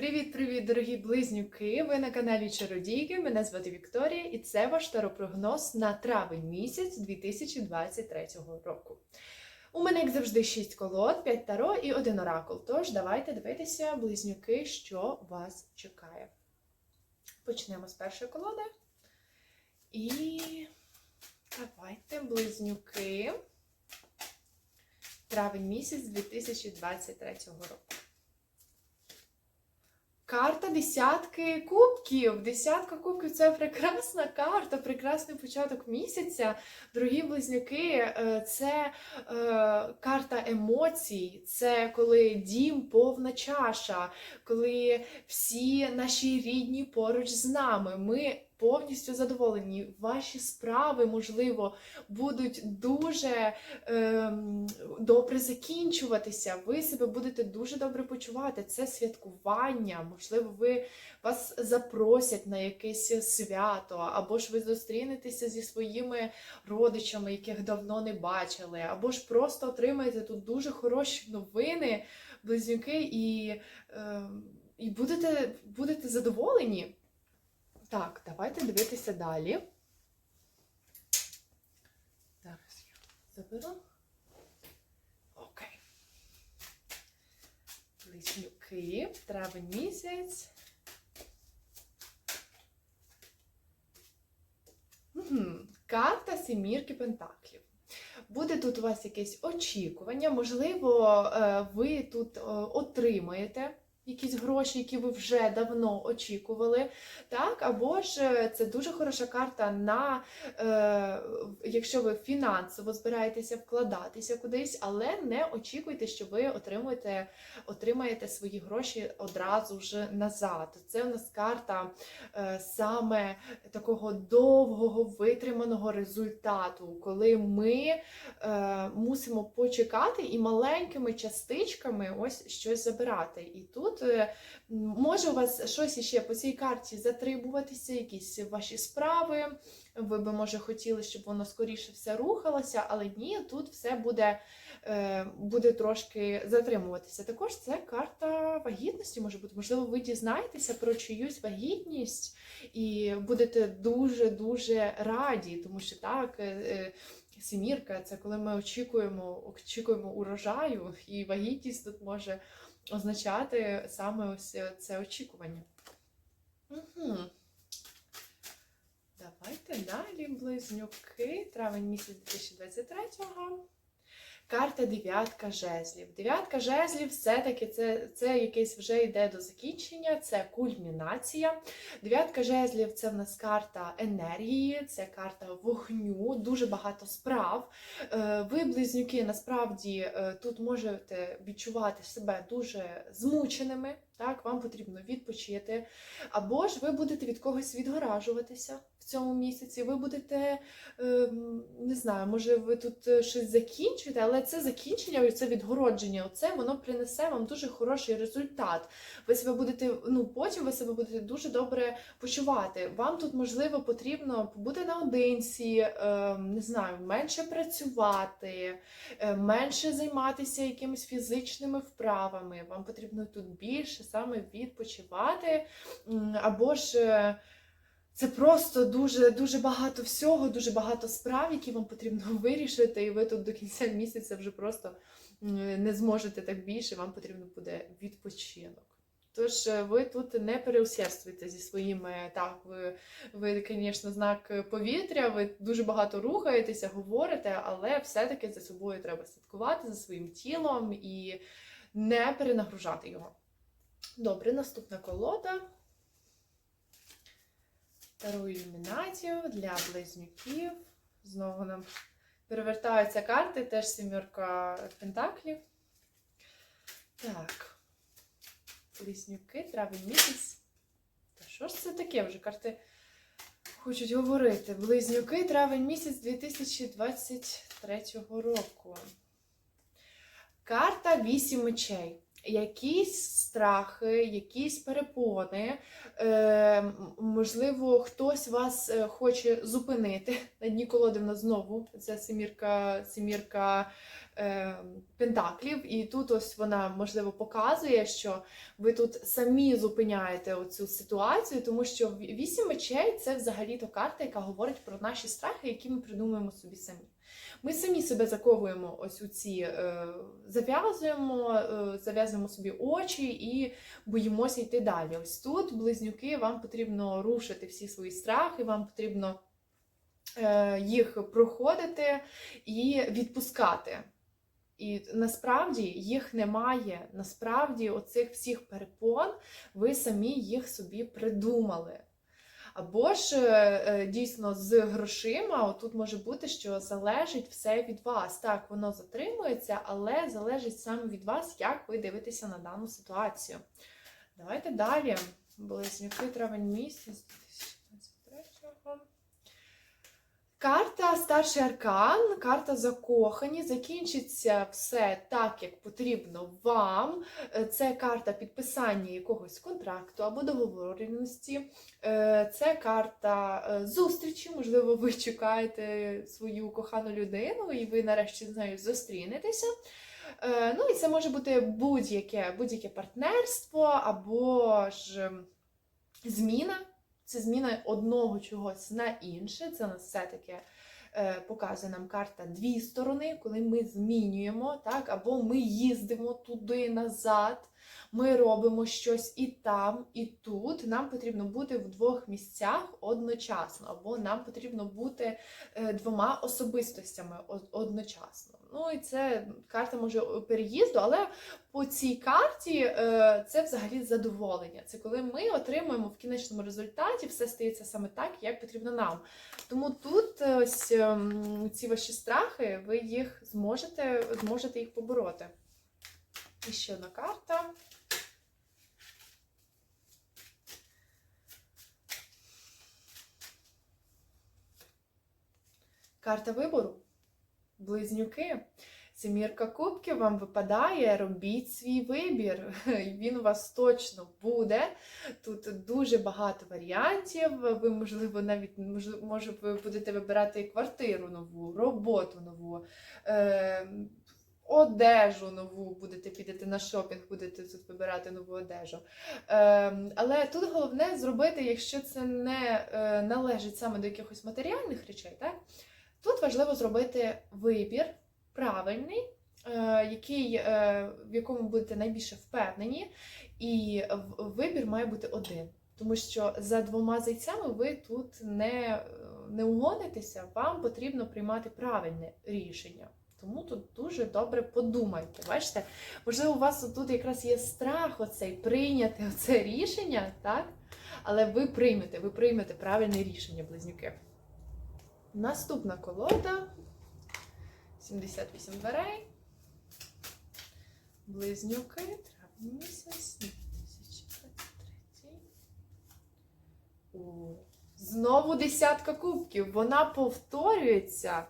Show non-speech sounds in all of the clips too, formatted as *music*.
Привіт-привіт, дорогі близнюки! Ви на каналі Чародійки. Мене звати Вікторія, і це ваш таропрогноз на травень місяць 2023 року. У мене, як завжди, 6 колод, 5 таро і один оракул. Тож давайте дивитися, близнюки, що вас чекає. Почнемо з першої колоди. І давайте, близнюки. Травень місяць 2023 року. Карта десятки кубків. Десятка кубків це прекрасна карта, прекрасний початок місяця. Дорогі близнюки, е, це е, карта емоцій, це коли дім повна чаша, коли всі наші рідні поруч з нами. Ми повністю задоволені. Ваші справи, можливо, будуть дуже ем, добре закінчуватися. Ви себе будете дуже добре почувати. Це святкування. Можливо, ви вас запросять на якесь свято, або ж ви зустрінетеся зі своїми родичами, яких давно не бачили, або ж просто отримаєте тут дуже хороші новини, близнюки, і, ем, і будете, будете задоволені. Так, давайте дивитися далі. Зараз я заберу. Окей. Близнюки, травень місяць. Мгм. Карта Сімірки Пентаклів. Буде тут у вас якесь очікування, можливо, е, ви тут е, отримаєте якісь гроші, які ви вже давно очікували. Так, або ж е, це дуже хороша карта на е, якщо ви фінансово збираєтеся вкладатися кудись, але не очікуйте, що ви отримуєте, отримаєте свої гроші одразу ж назад. Це у нас карта е, саме такого довгого витриманого результату, коли ми е, мусимо почекати і маленькими частичками ось щось забирати. І тут е, може у вас щось іще по цій карті затрибуватися, якісь ваші справи. Ви би, може, хотіли, щоб воно скоріше все рухалося, але ні, тут все буде, е, буде трошки затримуватися. Також це карта вагітності може бути. Можливо, ви дізнаєтеся про чиюсь вагітність і будете дуже-дуже раді, тому що так. е, Сімірка це коли ми очікуємо, очікуємо урожаю, і вагітність тут може означати саме ось це очікування. Угу. Давайте далі, близнюки, травень місяць 2023-го. Карта дев'ятка жезлів. Дев'ятка жезлів все-таки це, це якесь вже йде до закінчення, це кульмінація. Дев'ятка жезлів це в нас карта енергії, це карта вогню, дуже багато справ. Е, Ви, близнюки, насправді е, тут можете відчувати себе дуже змученими. Так, вам потрібно відпочити. Або ж ви будете від когось відгоражуватися в цьому місяці. Ви будете, ем, не знаю, може ви тут е, щось закінчуєте, але це закінчення, це відгородження, оце воно принесе вам дуже хороший результат. Ви себе будете, ну потім ви себе будете дуже добре почувати. Вам тут, можливо, потрібно побути наодинці, ем, не знаю, менше працювати, е, менше займатися якимись фізичними вправами. Вам потрібно тут більше саме відпочивати, або ж. е, це просто дуже дуже багато всього, дуже багато справ, які вам потрібно *laughs* вирішити, і ви тут до кінця місяця вже просто не зможете так більше, вам потрібно буде відпочинок. Тож е, ви тут не переусердствуйте зі своїми, так, ви, ви, звісно, знак повітря, ви дуже багато рухаєтеся, говорите, але все-таки за собою треба слідкувати, за своїм тілом і не перенагружати його. Добре, наступна колода. Таро ілюмінацію для близнюків. Знову нам перевертаються карти, теж сімерка пентаклів. Так. Близнюки, травень місяць. Та що ж це таке? Вже карти хочуть говорити. Близнюки, травень місяць 2023 року. Карта вісім мечей. Якісь страхи, якісь перепони. Е, можливо, хтось вас е, хоче зупинити. *laughs* На дні колоди в нас знову це семірка, семірка е, пентаклів, і тут ось вона можливо показує, що ви тут самі зупиняєте оцю ситуацію, тому що вісім мечей це взагалі-то карта, яка говорить про наші страхи, які ми придумуємо собі самі. Ми самі себе заковуємо ось у ці, е, зав'язуємо, е, зав'язуємо собі очі і боїмося йти далі. Ось тут, близнюки, вам потрібно рушити всі свої страхи, вам потрібно е, їх проходити і відпускати. І насправді їх немає. Насправді, оцих всіх перепон ви самі їх собі придумали. Або ж е, е, дійсно з грошима, отут може бути, що залежить все від вас. Так, воно затримується, але залежить саме від вас, як ви дивитеся на дану ситуацію. Давайте далі. Близнюки травень місяць 2023-го. Карта старший аркан, карта закохані. Закінчиться все так, як потрібно вам. Е, Це карта підписання якогось контракту або договореності. Е, Це карта е, зустрічі. Можливо, ви чекаєте свою кохану людину, і ви нарешті з нею зустрінетеся. Ну і це може бути будь-яке будь-яке партнерство або ж зміна. Це зміна одного чогось на інше. Це нас все-таки е, показує нам карта дві сторони, коли ми змінюємо, так, або ми їздимо туди назад, ми робимо щось і там, і тут. Нам потрібно бути в двох місцях одночасно, або нам потрібно бути е, двома особистостями одночасно. Ну і це карта може переїзду, але по цій карті е, це взагалі задоволення. Це коли ми отримуємо в кінечному результаті, все стається саме так, як потрібно нам. Тому тут е, ось ем, ці ваші страхи, ви їх зможете, зможете їх побороти. І ще одна карта. Карта вибору. Близнюки. Семірка кубків вам випадає, робіть свій вибір. *laughs* Він у вас точно буде. Тут дуже багато варіантів. Ви, можливо, навіть може, ви будете вибирати квартиру нову, роботу нову, е, одежу нову, будете підете на шопінг, будете тут вибирати нову одежу. Е, але тут головне зробити, якщо це не е, належить саме до якихось матеріальних речей, так? Тут важливо зробити вибір правильний, е, який, е, в якому будете найбільше впевнені, і вибір має бути один. Тому що за двома зайцями ви тут не, не угонитеся, вам потрібно приймати правильне рішення. Тому тут дуже добре подумайте. Бачите, можливо, у вас тут якраз є страх оцей прийняти оце рішення, так? Але ви приймете, ви приймете правильне рішення, близнюки. Наступна колода. 78 дверей. Близнюки, травень місяць, 2023. О, знову десятка кубків. Вона повторюється.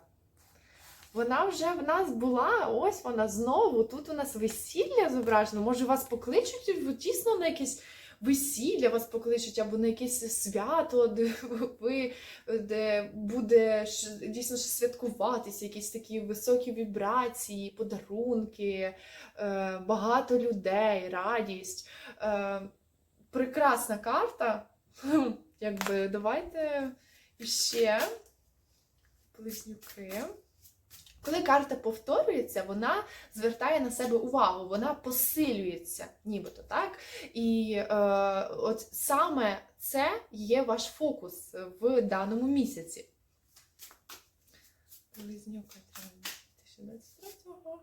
Вона вже в нас була, ось вона знову. Тут у нас весілля зображено. Може, вас покличуть дійсно на якесь весілля, вас покличуть або на якесь свято, де *laughs* ви де буде дійсно святкуватися, якісь такі високі вібрації, подарунки, е, багато людей, радість. Е, прекрасна карта. Якби давайте ще близнюки. Коли карта повторюється, вона звертає на себе увагу, вона посилюється, нібито так. І е, от саме це є ваш фокус в даному місяці. Близнюка 2023-го.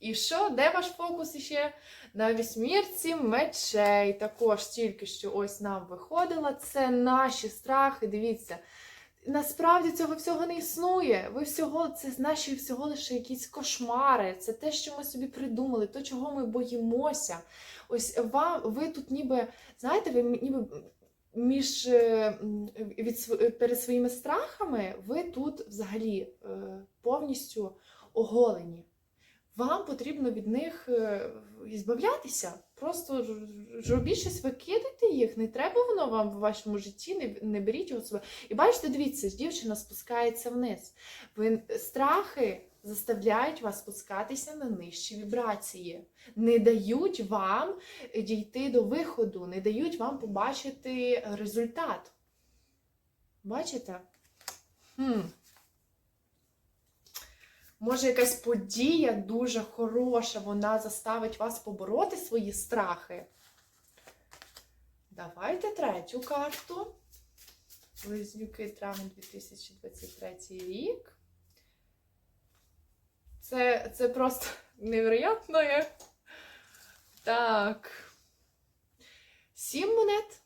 І що? Де ваш фокус іще? На вісьмірці мечей. Також тільки що ось нам виходила. Це наші страхи. Дивіться. Насправді цього всього не існує. Ви всього, це наші всього лише якісь кошмари. Це те, що ми собі придумали, то, чого ми боїмося. Ось вам, ви тут ніби, знаєте, ви ніби між е, від, перед своїми страхами ви тут взагалі е, повністю оголені. вам потрібно від них е, збавлятися. Просто робіть щось, викидайте їх. Не треба воно вам в вашому житті, не, не беріть його себе. І бачите, дивіться, дівчина спускається вниз. Ви страхи заставляють вас спускатися на нижчі вібрації, не дають вам дійти до виходу, не дають вам побачити результат. Бачите? Хм. Може, якась подія дуже хороша, вона заставить вас побороти свої страхи. Давайте третю карту. Близнюки травень 2023 рік. Це, це просто *laughs* невероятно. Так. Сім монет.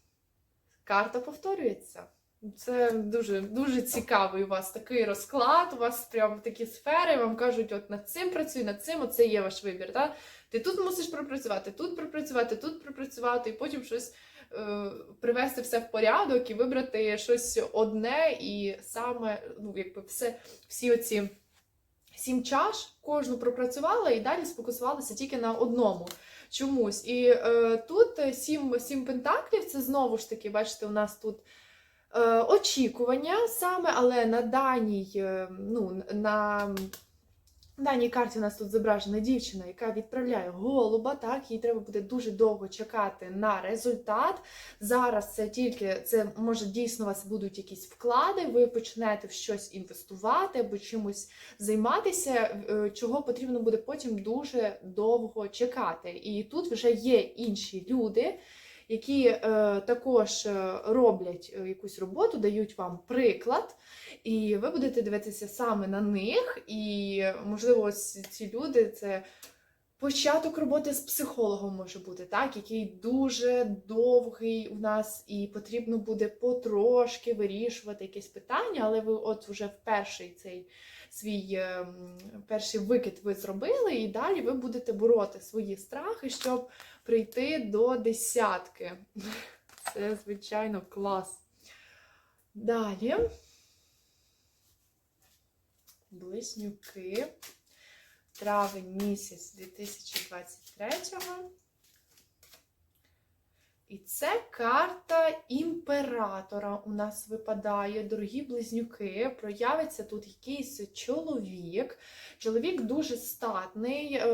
Карта повторюється. Це дуже, дуже цікавий у вас такий розклад, у вас прям такі сфери, вам кажуть, от над цим працюй, над цим, оце є ваш вибір. Так? Ти тут мусиш пропрацювати, тут пропрацювати, тут пропрацювати, і потім щось е, привести все в порядок і вибрати щось одне, і саме, ну, якби все, всі оці сім чаш, кожну пропрацювала і далі сфокусувалася тільки на одному чомусь. І е, тут сім, сім пентаклів, це знову ж таки, бачите, у нас тут очікування саме, але на даній, е, ну, на даній карті у нас тут зображена дівчина, яка відправляє голуба, так, їй треба буде дуже довго чекати на результат. Зараз це тільки, це може дійсно у вас будуть якісь вклади, ви почнете в щось інвестувати або чимось займатися, е, чого потрібно буде потім дуже довго чекати. І тут вже є інші люди, які е, також е, роблять е, якусь роботу, дають вам приклад, і ви будете дивитися саме на них. І, можливо, ось ці люди це. Початок роботи з психологом може бути, так, який дуже довгий у нас, і потрібно буде потрошки вирішувати якесь питання, але ви от вже в перший цей свій ем, перший викид ви зробили, і далі ви будете бороти свої страхи, щоб прийти до десятки. Це, звичайно, клас. Далі. Близнюки. Травень місяць 2023-го. І це карта імператора у нас випадає, дорогі близнюки. Проявиться тут якийсь чоловік. Чоловік дуже статний, е,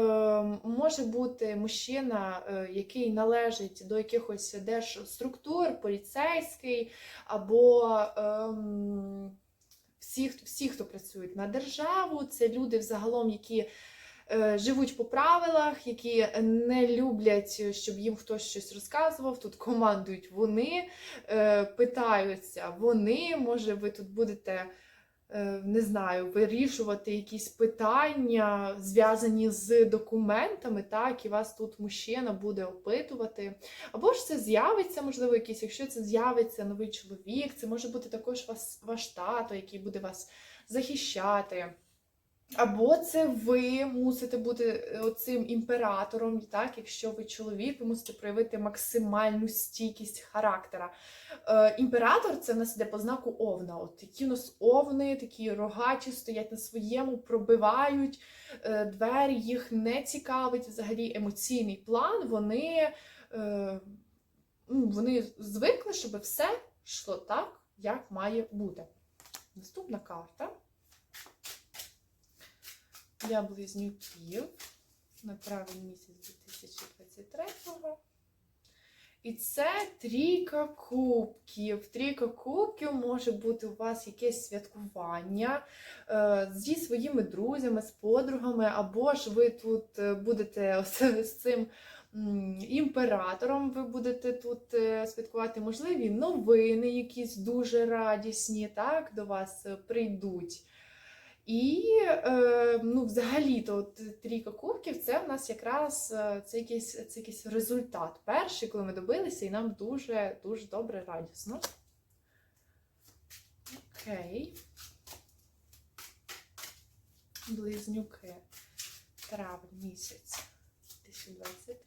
може бути мужчина, е, який належить до якихось держструктур, поліцейський, або ем, всі, всі, хто працюють на державу, це люди взагалом, які живуть по правилах, які не люблять, щоб їм хтось щось розказував. Тут командують вони, е, питаються вони. Може, ви тут будете. е, Не знаю, вирішувати якісь питання, зв'язані з документами, так, і вас тут мужчина буде опитувати. Або ж це з'явиться, можливо, якийсь, якщо це з'явиться новий чоловік, це може бути також вас, ваш тато, який буде вас захищати. Або це ви мусите бути оцим імператором, так, якщо ви чоловік, ви мусите проявити максимальну стійкість характера. Е, імператор це в нас іде по знаку овна. От такі у нас овни, такі рогаті, стоять на своєму, пробивають е, двері, їх не цікавить взагалі емоційний план. Вони, е, ну, вони звикли, щоб все йшло так, як має бути. Наступна карта для близнюків на травень місяць 2023-го. І це трійка кубків. Трійка кубків може бути у вас якесь святкування е, зі своїми друзями, з подругами, або ж ви тут е, будете *laughs* з цим імператором, ви будете тут е, святкувати можливі новини, якісь дуже радісні, так, до вас прийдуть. І е, ну, взагалі-то от, трійка кубків це в нас якраз е, це якийсь, це якийсь результат. Перший, коли ми добилися, і нам дуже дуже добре радісно. Окей. Близнюки. Травень місяць 2023-го.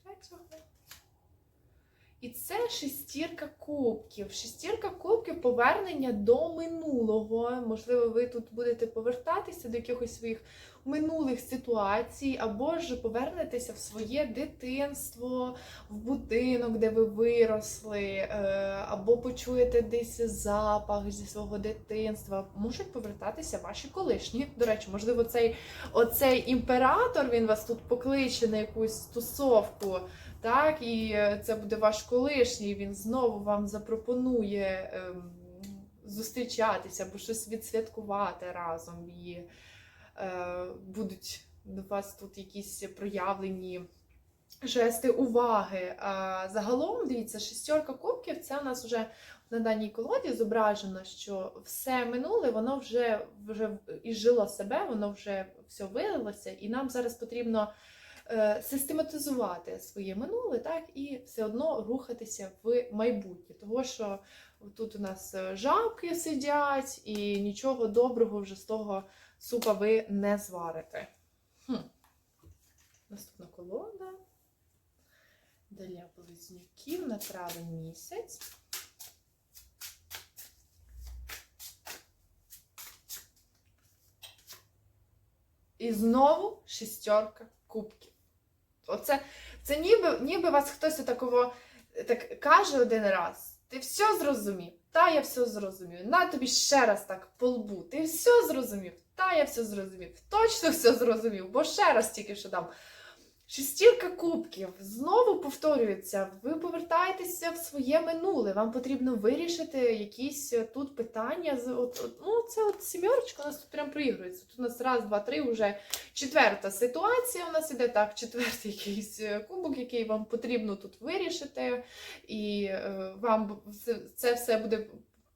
І це шестірка кубків. Шестірка кубків повернення до минулого. Можливо, ви тут будете повертатися до якихось своїх минулих ситуацій, або ж повернетеся в своє дитинство, в будинок, де ви виросли, е, або почуєте десь запах зі свого дитинства. Можуть повертатися ваші колишні. До речі, можливо, цей оцей імператор він вас тут покличе на якусь тусовку. Так, і е, це буде ваш колишній, він знову вам запропонує ем, зустрічатися або щось відсвяткувати разом. І будуть до вас тут якісь проявлені жести уваги. А загалом, дивіться, шестерка кубків це у нас вже на даній колоді зображено, що все минуле, воно вже, вже іжило себе, воно вже все вилилося, і нам зараз потрібно е, систематизувати своє минуле, так, і все одно рухатися в майбутнє. Того що тут у нас е, жабки сидять, і нічого доброго вже з того супа ви не зварите. Хм. Наступна колода. Для близнюків на травень місяць. І знову шістерка кубків. Оце це ніби, ніби вас хтось такого так каже один раз. Ти все зрозумів? Та я все зрозумів. На тобі ще раз так по лбу. Ти все зрозумів? Та я все зрозумів. Точно все зрозумів, бо ще раз тільки що дам. Шестірка кубків знову повторюється. Ви повертаєтеся в своє минуле. Вам потрібно вирішити якісь е, тут питання. от, от, Ну, це от сімерочка у нас тут прям проігрується. Тут у нас раз, два, три, вже четверта ситуація. У нас іде так, четвертий якийсь е, кубок, який вам потрібно тут вирішити, і е, вам це- це все буде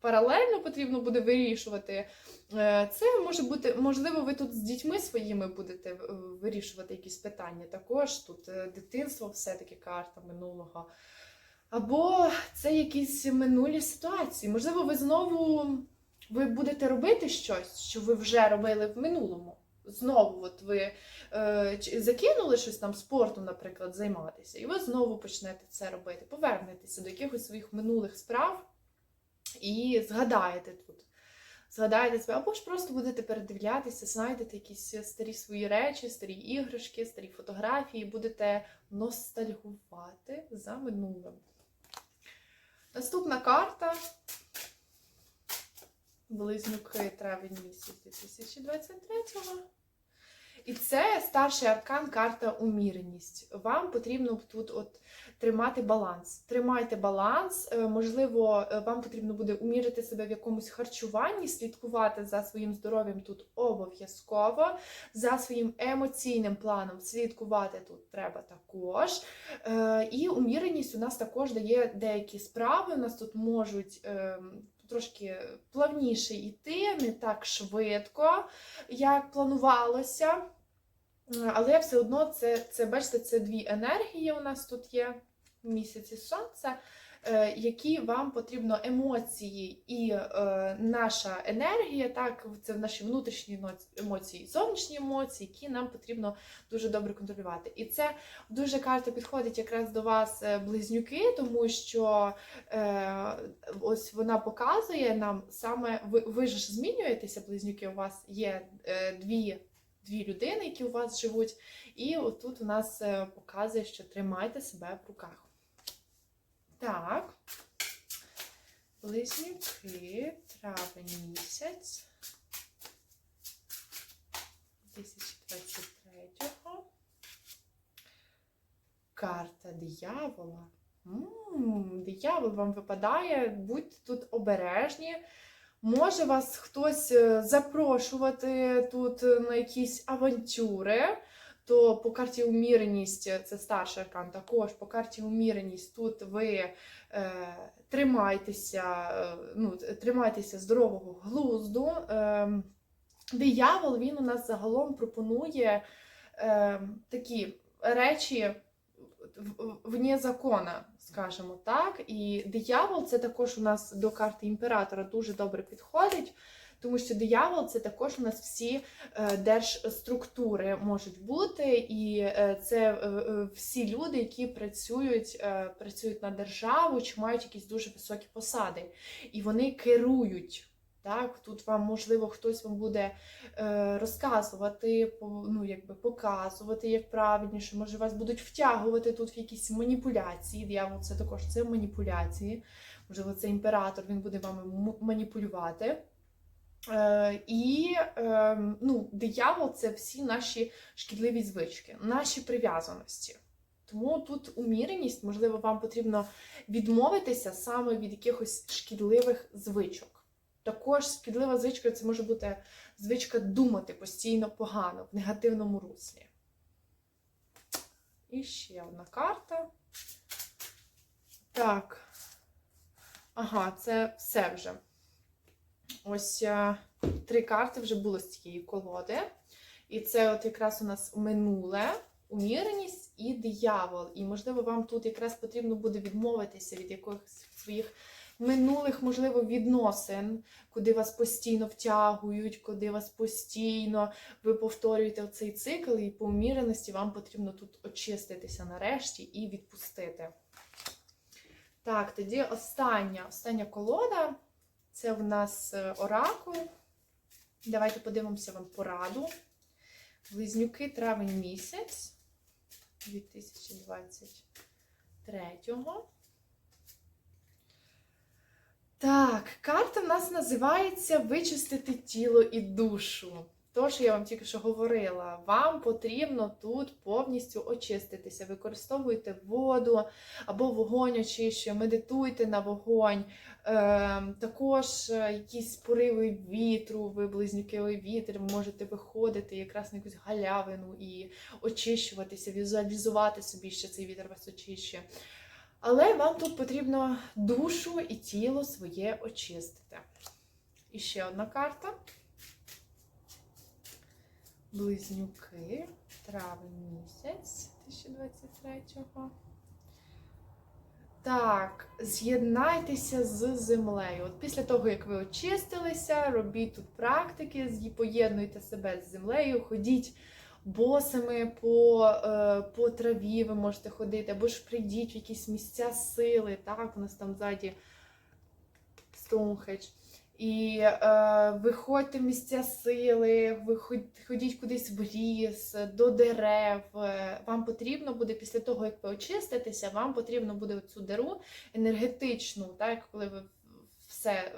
паралельно потрібно буде вирішувати. Е, Це може бути, можливо, ви тут з дітьми своїми будете е, вирішувати якісь питання. Також тут е, дитинство, все-таки карта минулого. Або це якісь минулі ситуації. Можливо, ви знову ви будете робити щось, що ви вже робили в минулому. Знову, от ви е, закинули щось там спорту, наприклад, займатися, і ви знову почнете це робити. Повернетеся до якихось своїх минулих справ і згадаєте тут. Згадаєте себе, або ж просто будете передивлятися, знайдете якісь старі свої речі, старі іграшки, старі фотографії, будете ностальгувати за минулим. Наступна карта. Близнюки травень місяць 2023-го. І це старший аркан, карта уміреність. Вам потрібно тут от тримати баланс. Тримайте баланс. Е, Можливо, е, вам потрібно буде умірити себе в якомусь харчуванні, слідкувати за своїм здоров'ям тут обов'язково. За своїм емоційним планом слідкувати тут треба також. Е, І уміреність у нас також дає деякі справи. У нас тут можуть. Трошки плавніше йти, не так швидко, як планувалося. Е, Але все одно це, це бачите, це дві енергії у нас тут є в місяці сонця, е, які вам потрібно емоції і е, наша енергія, так, це наші внутрішні емоції, зовнішні емоції, які нам потрібно дуже добре контролювати. І це дуже карта підходить якраз до вас, е, близнюки, тому що е, ось вона показує нам саме ви, ви ж змінюєтеся, близнюки. У вас є е, дві дві людини, які у вас живуть. І отут у нас е, показує, що тримайте себе в руках. Так. Близнюки, травень місяць. 2023-го. Карта диявола. Диявол вам випадає, будьте тут обережні. Може вас хтось е, запрошувати тут на якісь авантюри, то по карті уміреність, е, це старший аркан, також по карті уміреність тут ви е, тримайтеся, е, ну, тримайтеся здорового глузду. Е, диявол він у нас загалом пропонує е, такі речі вне закона, скажімо так. І диявол це також у нас до карти імператора дуже добре підходить, тому що диявол це також у нас всі е, держструктури можуть бути, і е, це е, всі люди, які працюють, працюють на державу чи мають якісь дуже високі посади, і вони керують. Так, тут вам, можливо, хтось вам буде е, розказувати, ну, якби показувати, як правильніше, може вас будуть втягувати тут в якісь маніпуляції. Диявол це також це маніпуляції. Можливо, це імператор, він буде вами маніпулювати. Е, і е, ну, диявол це всі наші шкідливі звички, наші прив'язаності. Тому тут уміреність, можливо, вам потрібно відмовитися саме від якихось шкідливих звичок. Також шкідлива звичка це може бути звичка думати постійно погано в негативному руслі. І ще одна карта. Так. Ага, це все вже. Ось е, три карти вже було з цієї колоди. І це от якраз у нас минуле, уміреність і диявол. І, можливо, вам тут якраз потрібно буде відмовитися від якихось своїх минулих, можливо, відносин, куди вас постійно втягують, куди вас постійно ви повторюєте цей цикл, і по уміреності вам потрібно тут очиститися нарешті і відпустити. Так, тоді остання, остання колода. Це в нас е, оракул. Давайте подивимося вам пораду. Близнюки травень місяць 2023. Так, карта в нас називається Вичистити тіло і душу. То, що я вам тільки що говорила, вам потрібно тут повністю очиститися. Використовуйте воду або вогонь очищує, медитуйте на вогонь. Е, також якісь пориви вітру, ви близнюкивий вітер, можете виходити якраз на якусь галявину і очищуватися, візуалізувати собі, що цей вітер вас очищує. Але вам тут потрібно душу і тіло своє очистити. І ще одна карта. Близнюки, травень місяць 2023-го. Так, з'єднайтеся з землею. От після того, як ви очистилися, робіть тут практики, поєднуйте себе з землею, ходіть босими по, е, по траві, ви можете ходити, або ж прийдіть в якісь місця сили. Так, у нас там ззаді Стоунхедж. І е, виходьте в місця сили, ходіть кудись в ліс, до дерев. Е, Вам потрібно буде після того, як ви очиститеся, вам потрібно буде цю диру енергетичну, так, коли ви все,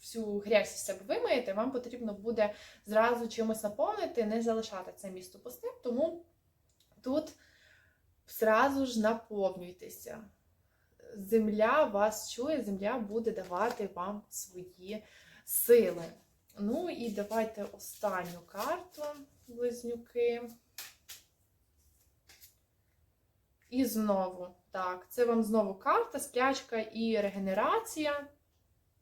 всю грязь з себе вимиєте, вам потрібно буде зразу чимось наповнити, не залишати це місто пустим. Тому тут зразу ж наповнюйтеся земля вас чує, земля буде давати вам свої сили. Ну і давайте останню карту, близнюки. І знову, так, це вам знову карта, сплячка і регенерація.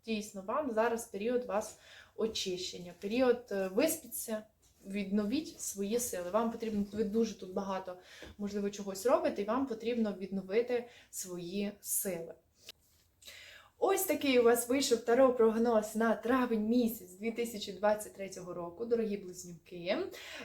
Дійсно, вам зараз період вас очищення, період е, виспіться, відновіть свої сили. Вам потрібно, ви дуже тут багато, можливо, чогось робите, і вам потрібно відновити свої сили. Ось такий у вас вийшов таро прогноз на травень місяць 2023 року, дорогі близнюки.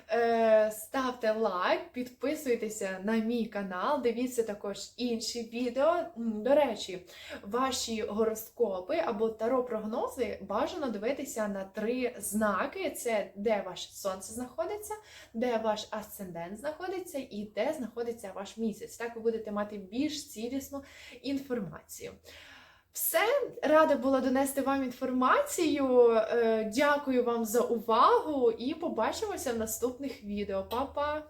Е, ставте лайк, підписуйтеся на мій канал, дивіться також інші відео. До речі, ваші гороскопи або таро прогнози бажано дивитися на три знаки: це де ваше сонце знаходиться, де ваш асцендент знаходиться і де знаходиться ваш місяць. Так ви будете мати більш цілісну інформацію. Все, рада була донести вам інформацію. Е, Дякую вам за увагу і побачимося в наступних відео. Па-па!